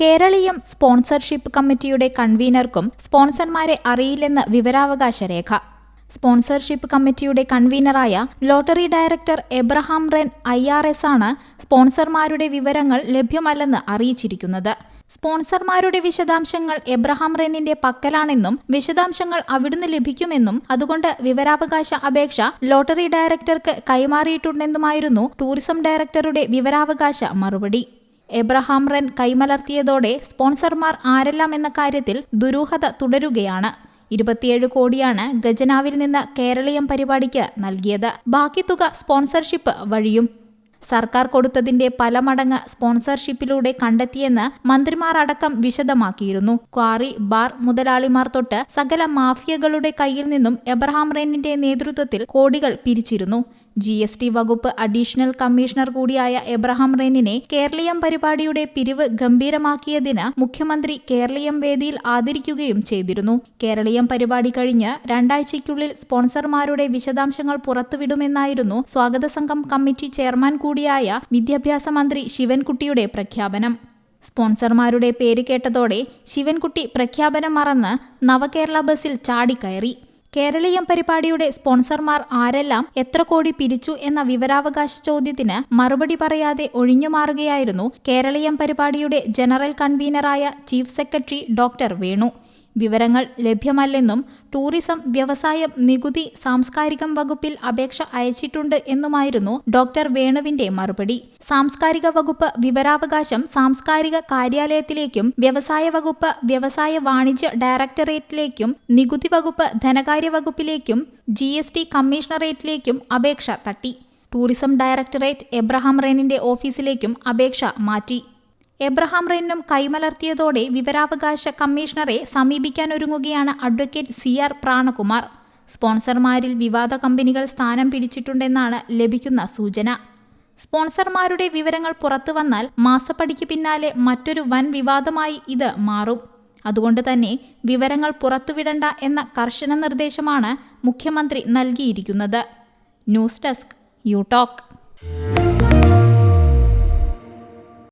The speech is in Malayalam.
കേരളീയം സ്പോൺസർഷിപ്പ് കമ്മിറ്റിയുടെ കൺവീനർക്കും സ്പോൺസർമാരെ അറിയില്ലെന്ന് വിവരാവകാശ രേഖ. സ്പോൺസർഷിപ്പ് കമ്മിറ്റിയുടെ കൺവീനറായ lottery director Abraham Ren I R S ആണ് സ്പോൺസർമാരുടെ വിവരങ്ങൾ ലഭ്യമല്ലെന്ന് അറിയിച്ചിരിക്കുന്നത്. സ്പോൺസർമാരുടെ വിശദാംശങ്ങൾ എബ്രഹാം റെന്നിന്റെ പക്കലാണെന്നും വിശദാംശങ്ങൾ അവിടുന്ന് ലഭിക്കുമെന്നും അതുകൊണ്ട് വിവരാവകാശ അപേക്ഷ ലോട്ടറി ഡയറക്ടർക്ക് കൈമാറിയിട്ടുണ്ടെന്നുമായിരുന്നു ടൂറിസം ഡയറക്ടറുടെ വിവരാവകാശ മറുപടി. എബ്രഹാം റെൻ കൈമലർത്തിയതോടെ സ്പോൺസർമാർ ആരെല്ലാം എന്ന കാര്യത്തിൽ ദുരൂഹത തുടരുകയാണ്. ഇരുപത്തിയേഴ് കോടിയാണ് ഗജനാവിൽ നിന്ന് കേരളീയം പരിപാടിക്ക് നൽകിയത്. ബാക്കി തുക സ്പോൺസർഷിപ്പ് വഴിയും. സർക്കാർ കൊടുത്തതിന്റെ പല മടങ്ങ് സ്പോൺസർഷിപ്പിലൂടെ കണ്ടെത്തിയെന്ന് മന്ത്രിമാർ അടക്കം വിശദമാക്കിയിരുന്നു. ക്വാറി ബാർ മുതലാളിമാർ തൊട്ട് സകല മാഫിയകളുടെ കയ്യിൽ നിന്നും എബ്രഹാം റെന്നിന്റെ നേതൃത്വത്തിൽ കോടികൾ പിരിച്ചിരുന്നു. ജി എസ് ടി വകുപ്പ് അഡീഷണൽ കമ്മീഷണർ കൂടിയായ എബ്രഹാം റെനിനെ കേരളീയം പരിപാടിയുടെ പിരിവ് ഗംഭീരമാക്കിയതിന് മുഖ്യമന്ത്രി കേരളീയം വേദിയിൽ ആദരിക്കുകയും ചെയ്തിരുന്നു. കേരളീയം പരിപാടി കഴിഞ്ഞ് രണ്ടാഴ്ചയ്ക്കുള്ളിൽ സ്പോൺസർമാരുടെ വിശദാംശങ്ങൾ പുറത്തുവിടുമെന്നായിരുന്നു സ്വാഗത സംഘം കമ്മിറ്റി ചെയർമാൻ കൂടിയായ വിദ്യാഭ്യാസ മന്ത്രി ശിവൻകുട്ടിയുടെ പ്രഖ്യാപനം. സ്പോൺസർമാരുടെ പേര് കേട്ടതോടെ ശിവൻകുട്ടി പ്രഖ്യാപനം മറന്ന് നവകേരള ബസ്സിൽ ചാടിക്കയറി. കേരളീയം പരിപാടിയുടെ സ്പോൺസർമാർ ആരെല്ലാം എത്ര കോടി പിരിച്ചു എന്ന വിവരാവകാശ ചോദ്യത്തിന് മറുപടി പറയാതെ ഒഴിഞ്ഞുമാറുകയായിരുന്നു കേരളീയം പരിപാടിയുടെ ജനറൽ കൺവീനറായ ചീഫ് സെക്രട്ടറി ഡോക്ടർ വേണു. വിവരങ്ങൾ ലഭ്യമല്ലെന്നും ടൂറിസം വ്യവസായം നികുതി സാംസ്കാരികം വകുപ്പിൽ അപേക്ഷ അയച്ചിട്ടുണ്ട് എന്നുമായിരുന്നു ഡോക്ടർ വേണുവിന്റെ മറുപടി. സാംസ്കാരിക വകുപ്പ് വിവരാവകാശം സാംസ്കാരിക കാര്യാലയത്തിലേക്കും വ്യവസായ വകുപ്പ് വ്യവസായ വാണിജ്യ ഡയറക്ടറേറ്റിലേക്കും നികുതി വകുപ്പ് ധനകാര്യ വകുപ്പിലേക്കും ജി എസ് ടി കമ്മീഷണറേറ്റിലേക്കും അപേക്ഷ തട്ടി. ടൂറിസം ഡയറക്ടറേറ്റ് എബ്രഹാം റെനിന്റെ ഓഫീസിലേക്കും അപേക്ഷ മാറ്റി. എബ്രഹാം റെന്നും കൈമലർത്തിയതോടെ വിവരാവകാശ കമ്മീഷണറെ സമീപിക്കാനൊരുങ്ങുകയാണ് അഡ്വക്കേറ്റ് സി ആർ പ്രാണകുമാർ. സ്പോൺസർമാരിൽ വിവാദ കമ്പനികൾ സ്ഥാനം പിടിച്ചിട്ടുണ്ടെന്നാണ് ലഭിക്കുന്ന സൂചന. സ്പോൺസർമാരുടെ വിവരങ്ങൾ പുറത്തു വന്നാൽ മാസപ്പടിക്ക് പിന്നാലെ മറ്റൊരു വൻ വിവാദമായി ഇത് മാറും. അതുകൊണ്ട് തന്നെ വിവരങ്ങൾ പുറത്തുവിടണ്ട എന്ന കർശന നിർദ്ദേശമാണ് മുഖ്യമന്ത്രി നൽകിയിരിക്കുന്നത്. News desk U